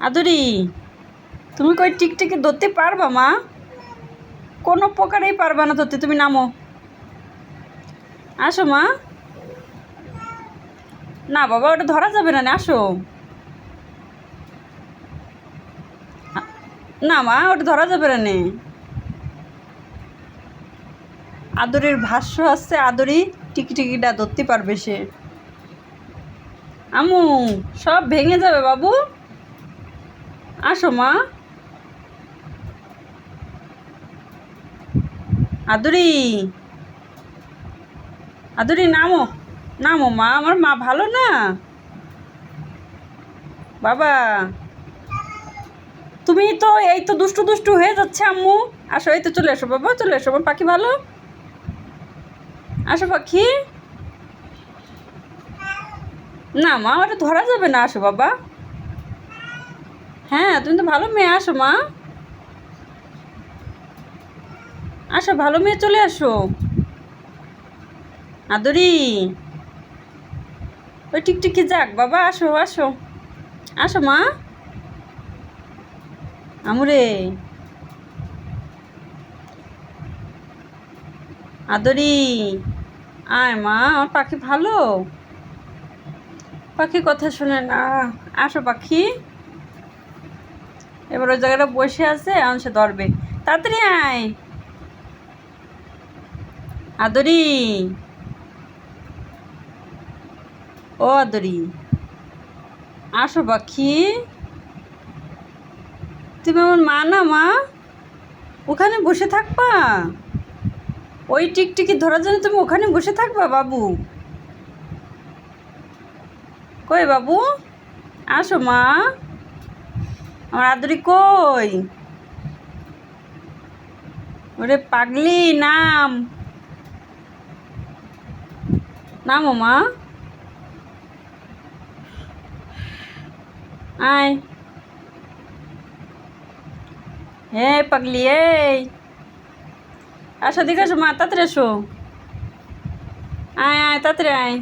আদুরি, তুমি কই টিকটিকি ধরতে পারবা, মা? কোনো প্রকারেই পারবা না ধরতে, তুমি নামো। আসো, মা। না, বাবা, ওটা ধরা যাবে না আসো। না, মা, ওটা ধরা যাবে না আদরের ভাষ্য আসছে আদরি টিকিটিকিটা ধরতে পারবে সে। আমু, সব ভেঙে যাবে, বাবু। আসো মা। আদুরি। আদুরি, নামো। নামো মা, আমার মা ভালো না? বাবা। তুমি তো এই তো দুষ্টু দুষ্টু হয়ে যাচ্ছে আম্মু। আসো, এই তো চলে এসো বাবা, চলে এসো আমার পাখি ভালো? আসো পাখি। না মা, ওটা ধরা যাবে না। আসো বাবা। হ্যাঁ তুমি তো ভালো মেয়ে, আসো মা। আসো, ভালো মেয়ে চলে আসো। আদরি। ওই টিকটিকি যাক, বাবা, আসো আসো। আসো মা। আমুরে। আদরি। আয় মা, আমার পাখি ভালো। পাখি কথা শুনে না। আসো পাখি। এবার ওই জায়গাটা বসে আছে, এখন সে ধরবে। তাড়াতাড়ি আয়। আদরি। ও আদরি। আসো পাখি। তুমি আমার মা না, মা? ওখানে বসে থাকবা? ওই টিকটিকি ধরার জন্য তুমি ওখানে বসে থাকবা, বাবু? কই বাবু? আসো মা। আমার আদরি কই? ওরে পাগলি, নাম। নামো মা। আয়। হে পাগলি, এই। আসো দিকে আসো মা, তাড়াতাড়ি এসো আয় আয়, তাড়াতাড়ি আয়।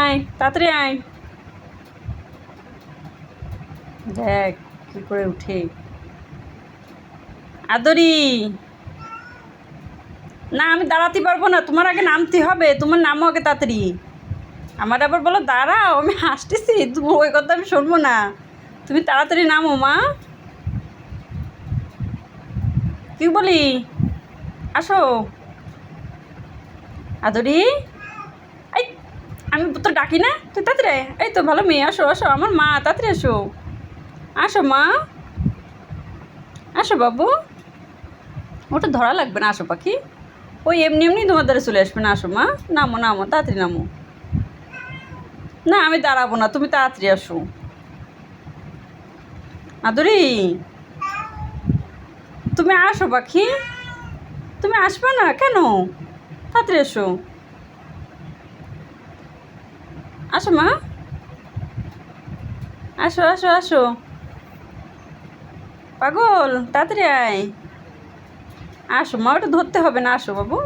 আয়, তাড়াতাড়ি আয়। দেখ, কি করে উঠে। আদরি! না, আমি দাঁড়াতে পারব না, তোমার আগে নামতে হবে, তোমার নামও আগে তাড়াতাড়ি। আমার আবার বলো, দাঁড়াও, আমি হাসতেছি, তুমি ওই কথা আমি শুনব না। তুমি তাড়াতাড়ি নামো, মা। কি বলি? আসো। আদরি! এই, আমি তো ডাকি না? তুই তাড়াতাড়ি এই তো, ভালো মেয়ে, আসো আসো, আমার মা, তাড়াতাড়ি আসো। আসো মা। আসো বাবু। ওটা ধরা লাগবে না, আসো পাখি। ওই এমনি এমনি তোমার দ্বারা চলে আসবে না, আসো মা। নামো নামো, তাড়াতাড়ি নামো। না, আমি দাঁড়াবো না, তুমি তাড়াতাড়ি আসো। আদরি, তুমি আসো পাখি। তুমি আসবে না কেন? তাড়াতাড়ি এসো। আসো মা। আসো আসো আসো। পাগল, তাড়াতাড়ি আয়। আসো, মা, ওটা ধরতে হবে না, আসো বাবু।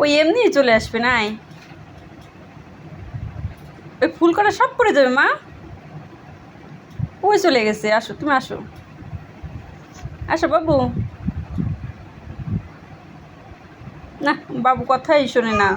ওই এমনি চলে আসবে, না ওই ফুল করা সব পড়ে যাবে, মা। ওই চলে গেছে, আসো, তুমি আসো। আসো বাবু। না, বাবু কথাই শোনে না।